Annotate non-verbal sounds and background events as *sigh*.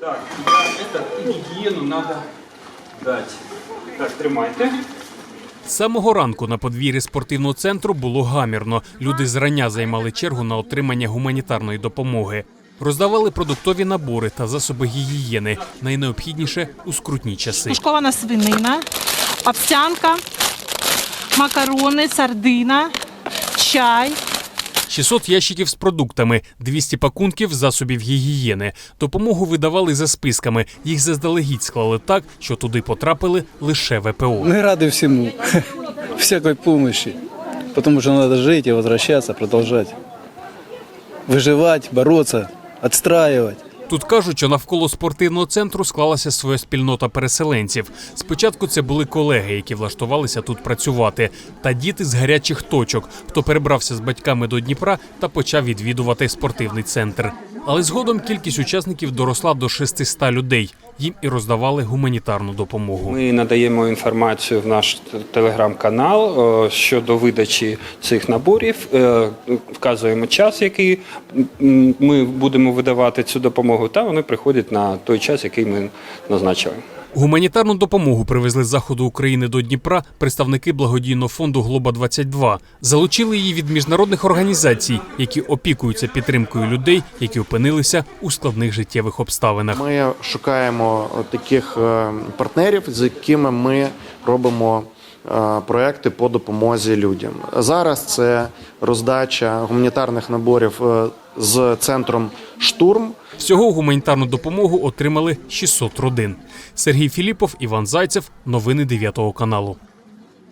Так, это, гигиену надо дать. Так, тримайте. З самого ранку на подвір'ї спортивного центру було гамірно. Люди зрання займали чергу на отримання гуманітарної допомоги. Роздавали продуктові набори та засоби гігієни, найнеобхідніше у скрутні часи. Тушкована свинина, овсянка, макарони, сардина, чай. 600 ящиків з продуктами, 200 пакунків засобів гігієни. Допомогу видавали за списками. Їх заздалегідь склали так, що туди потрапили лише ВПО. Мы рады всему, *laughs* всякой помощи, потому что надо жить и возвращаться, продолжать. Выживать, бороться, отстраивать. Тут кажуть, що навколо спортивного центру склалася своя спільнота переселенців. Спочатку це були колеги, які влаштувалися тут працювати, та діти з гарячих точок, хто перебрався з батьками до Дніпра та почав відвідувати спортивний центр. Але згодом кількість учасників доросла до 600 людей. Їм і роздавали гуманітарну допомогу. Ми надаємо інформацію в наш телеграм-канал е, щодо видачі цих наборів. е, Вказуємо час, який ми будемо видавати цю допомогу, та вони приходять на той час, який ми назначили. Гуманітарну допомогу привезли з заходу України до Дніпра представники благодійного фонду Глоба 22 Залучили її від міжнародних організацій, які опікуються підтримкою людей, які опинилися у складних життєвих обставинах. Ми шукаємо таких е, партнерів, з якими ми робимо е, проекти по допомозі людям. Зараз це роздача гуманітарних наборів е, з центром штурм. Всього гуманітарну допомогу отримали 600 родин. Сергій Філіпов, Іван Зайцев. Новини 9 каналу.